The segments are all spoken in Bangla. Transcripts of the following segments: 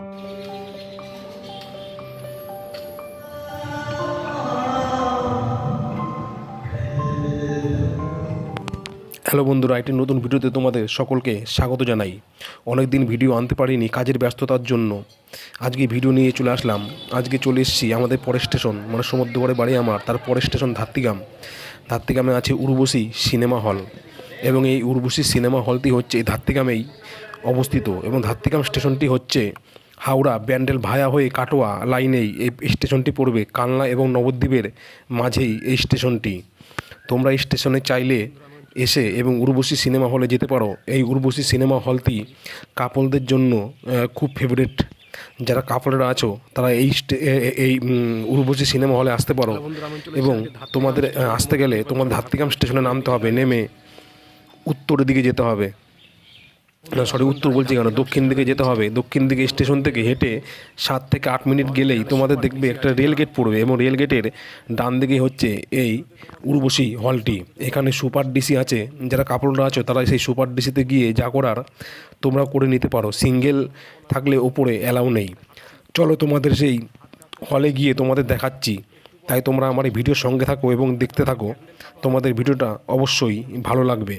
হ্যালো বন্ধুরা, একটি নতুন ভিডিওতে তোমাদের সকলকে স্বাগত জানাই। অনেক দিন ভিডিও আনতে পারিনি কাজের ব্যস্ততার জন্য। আজকে ভিডিও নিয়ে চলে আসলাম। আজকে চলে এসেছি আমাদের পরের স্টেশন মানে সমুদ্রগড়ে বাড়ি আমার তার পরের স্টেশন ধাত্তিগাম ধাত্তিগামে আছে উর্বশী সিনেমা হল এবং এই উর্বশী সিনেমা হলটি হচ্ছে এই ধাত্তিগামেই অবস্থিত এবং ধাত্তিগাম স্টেশনটি হচ্ছে হাওড়া ব্যান্ডেল ভায়া হয়ে কাটোয়া লাইনেই এই স্টেশনটি পড়বে কালনা এবং নবদ্বীপের মাঝেই এই স্টেশনটি। তোমরা এই স্টেশনে চাইলে এসে এবং উর্বশী সিনেমা হলে যেতে পারো। এই উর্বশী সিনেমা হলটি কাপলদের জন্য খুব ফেভারিট যারা কাপড়েরা আছো, তারা এই এই উর্বশী সিনেমা হলে আসতে পারো। এবং তোমাদের আসতে গেলে তোমাদের ধাত্তিগাম স্টেশনে নামতে হবে, নেমে উত্তরের দিকে যেতে হবে। না সরি উত্তর বলছি কেন? দক্ষিণ দিকে যেতে হবে। দক্ষিণ দিকে স্টেশন থেকে হেঁটে সাত থেকে আট মিনিট গেলেই তোমাদের দেখবে একটা রেল গেট পড়বে এবং রেল গেটের ডান দিকে হচ্ছে এই উর্বশী হলটি। এখানে সুপার ডিসি আছে, যারা কাপড়রা আছো তারা সেই সুপার ডিসিতে গিয়ে যা করার তোমরা করে নিতে পারো। সিঙ্গেল থাকলে ওপরে অ্যালাউ নেই। চলো তোমাদের সেই হলে গিয়ে তোমাদের দেখাচ্ছি। তাই তোমরা আমার এই ভিডিওর সঙ্গে থাকো এবং দেখতে থাকো। তোমাদের ভিডিওটা অবশ্যই ভালো লাগবে।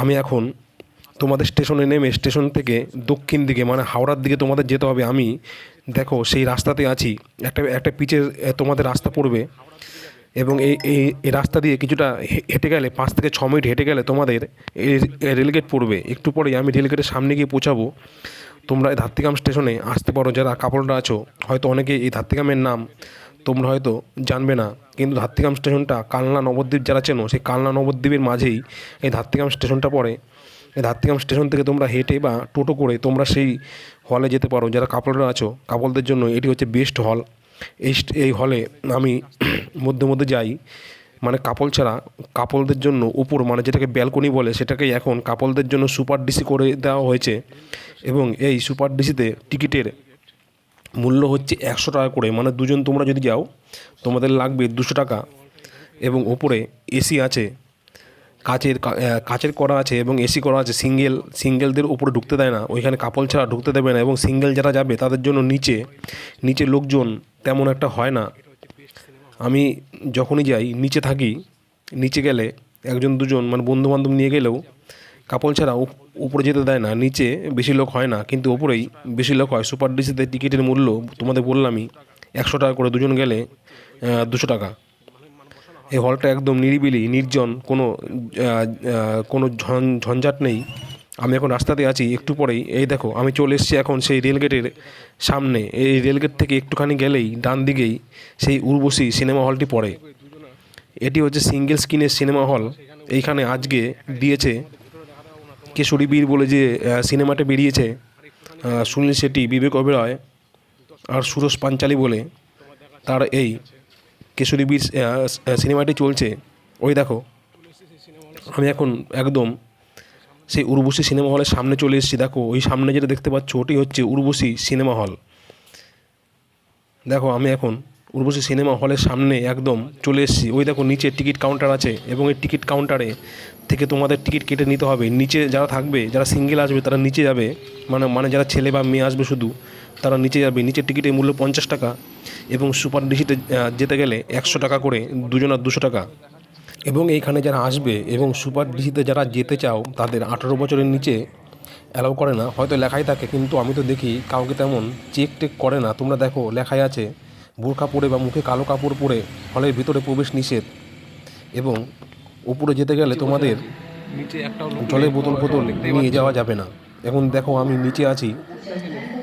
আমি এখন তোমাদের স্টেশনে নেমে স্টেশন থেকে দক্ষিণ দিকে মানে হাওড়ার দিকে তোমাদের যেতে হবে আমি। দেখো, সেই রাস্তাতে আছি। একটা একটা পিচের তোমাদের রাস্তা পড়বে এবং এই এই রাস্তা দিয়ে কিছুটা হেঁটে গেলে, পাঁচ থেকে ছ মিনিট হেঁটে গেলে তোমাদের রেলগেট পড়বে। একটু পরেই আমি রেলগেটের সামনে গিয়ে পৌঁছাবো। তোমরা এই ধাত্তিগাম স্টেশনে আসতে পারো, যারা কাপড়রা আছো। হয়তো অনেকে এই ধাত্তিগামের নাম তোমরা হয়তো জানবে না, কিন্তু ধাত্তিগাম স্টেশনটা কালনা নবদ্বীপ যারা চেনো, সেই কালনা নবদ্বীপের মাঝেই এই ধাত্তিগাম স্টেশনটা পড়ে। এই স্টেশন থেকে তোমরা হেঁটে বা টোটো করে তোমরা সেই হলে যেতে পারো। যারা কাপড়রা আছো কাপড়দের জন্য এটি হচ্ছে বেস্ট হল এই এই হলে আমি মধ্যে মধ্যে যাই। মানে কাপল ছাড়া কাপলদের জন্য উপর মানে যেটাকে ব্যালকনি বলে, সেটাকেই এখন কাপলদের জন্য সুপার ডিসি করে দেওয়া হয়েছে। এবং এই সুপার ডিসিতে টিকিটের মূল্য হচ্ছে একশো টাকা করে। মানে দুজন তোমরা যদি যাও, তোমাদের লাগবে দুশো টাকা। এবং ওপরে এসি আছে। কাচের কাচের করা আছে এবং এসি করা আছে, সিঙ্গেল, সিঙ্গেলদের উপরে ঢুকতে দেয় না। ওইখানে কাপল ছাড়া ঢুকতে দেবে না এবং সিঙ্গেল যারা যাবে, তাদের জন্য নিচে নিচে লোকজন তেমন একটা হয় না। আমি যখনই যাই, নিচে থাকি, নিচে গেলে একজন, দুজন মানে বন্ধু বান্ধব নিয়ে গেলেও কাপল ছাড়া উপরে যেতে দেয় না, নিচে বেশি লোক হয় না। কিন্তু ওপরেই বেশি লোক হয়। সুপার ডিসিতে টিকিটের মূল্য তোমাদের বললামই, একশো টাকা করে দুজন গেলে দুশো টাকা। এই হলটা একদম নিরিবিলি, নির্জন, কোনো কোনো ঝঞ্ঝাট নেই। আমি এখন রাস্তাতে আছি, একটু পরেই। এই দেখো, আমি চলে এসেছি এখন সেই রেলগেটের সামনে। এই রেলগেট থেকে একটুখানি গেলেই, ডান দিকেই সেই উর্বশী সিনেমা হলটি পড়ে। এটি হচ্ছে সিঙ্গেল স্ক্রিনের সিনেমা হল। এইখানে আজকে দিয়েছে কেশরী বীর বলে যে সিনেমাটা বেরিয়েছে সুনীল শেট্টি, বিবেক ওবেরয় আর সুরজ পাঞ্চালি বলে। তার এই কেশরী বীর আহ, আহ, সিনেমাটি চলছে। ওই দেখো আমি এখন একদম সেই উর্বশী সিনেমা হলের সামনে চলে এসেছি। দেখো ওই সামনে যেটা দেখতে পাচ্ছ ওটি হচ্ছে উর্বশী সিনেমা হল। দেখো আমি এখন উর্বশী সিনেমা হলের সামনে একদম চলে এসেছি। ওই দেখো নিচে টিকিট কাউন্টার আছে এবং এই টিকিট কাউন্টারে থেকে তোমাদের টিকিট কেটে নিতে হবে। নিচে যারা থাকবে যারা সিঙ্গেল আসবে তারা নিচে যাবে। মানে মানে যারা ছেলে বা মেয়ে আসবে শুধু। তারা নিচে যাবে। নিচের টিকিটের মূল্য পঞ্চাশ টাকা এবং সুপার ডিসিতে যেতে গেলে একশো টাকা করে, দুজনের দুশো টাকা। এবং এইখানে যারা আসবে এবং সুপার ডিসিতে যারা যেতে চাও, তাদের আঠেরো বছরের নিচে অ্যালাউ করে না। হয়তো লেখাই থাকে, কিন্তু আমি তো দেখি কাউকে তেমন চেক টেক করে না। তোমরা দেখো, লেখাই আছে, বোরখা পরে বা মুখে কালো কাপড় পরে হলের ভিতরে প্রবেশ নিষেধ। এবং উপরে যেতে গেলে তোমাদের জলের বোতল ফোতল নিয়ে যাওয়া যাবে না। এখন দেখো, আমি নিচে আছি।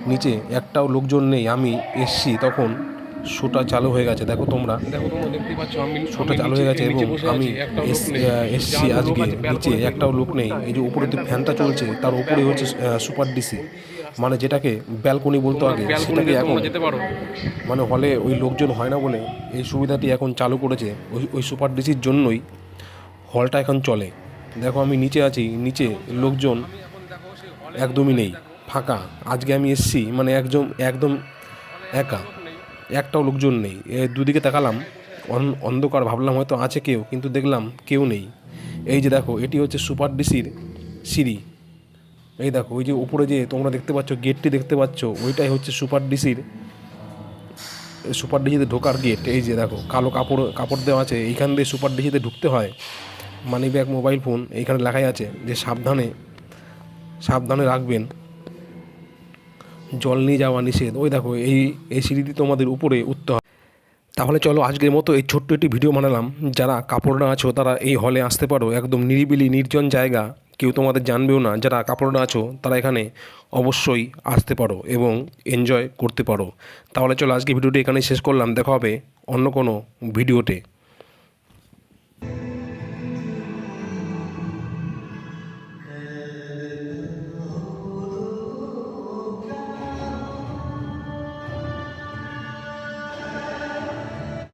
নিচে একটাও লোকজন নেই আমি এসছি তখন শোটা চালু হয়ে গেছে দেখো তোমরা। শোটা চালু হয়ে গেছে এবং আমি এস- এসছি আজকে নিচে একটাও লোক নেই এই যে উপরে যে ফ্যানটা চলছে তার উপরে হচ্ছে সুপার ডিসি। মানে যেটাকে ব্যালকনি বলতো আগে সেটাকে এখন মানে হলে ওই লোকজন হয় না বলে এই সুবিধাটি এখন চালু করেছে ওই ওই সুপার ডিসির জন্যই হলটা এখন চলে। দেখো আমি নিচে আছি নিচে লোকজন একদমই নেই। ফাঁকা। আজকে আমি এসছি মানে একজন, একদম একা। একটাও লোকজন নেই। দুদিকে তাকালাম, অন- অন্ধকার, ভাবলাম হয়তো আছে কেউ, কিন্তু দেখলাম কেউ নেই। এই যে দেখো, এটি হচ্ছে সুপার ডিসির সিঁড়ি। এই দেখো, ওই যে উপরে যে তোমরা দেখতে পাচ্ছ, গেটটি দেখতে পাচ্ছ, ওইটাই হচ্ছে সুপার ডিসির, সুপার ডিসিতে ঢোকার গেট। এই যে দেখো, কালো কাপড় কাপড় দেওয়া আছে, এইখান দিয়ে সুপার ডিসিতে ঢুকতে হয়। মানি ব্যাগ মোবাইল ফোন, এইখানে লেখাই আছে যে সাবধানে সাবধানে রাখবেন। জল নিয়ে যাওয়া নিষেধ। ওই দেখো, এই এই সিঁড়িটি তোমাদের উপরে উঠতে হয়। তাহলে চলো, আজকের মতো এই ছোট্ট একটি ভিডিও বানালাম। যারা কাপড় না আছো, তারা এই হলে আসতে পারো। একদম নিরিবিলি, নির্জন জায়গা। কেউ তোমাদের জানবেও না। যারা কাপড় না আছো, তারা এখানে অবশ্যই আসতে পারো এবং এনজয় করতে পারো। তাহলে চলো, আজকে ভিডিওটি এখানেই শেষ করলাম। দেখা হবে অন্য কোনো ভিডিওতে।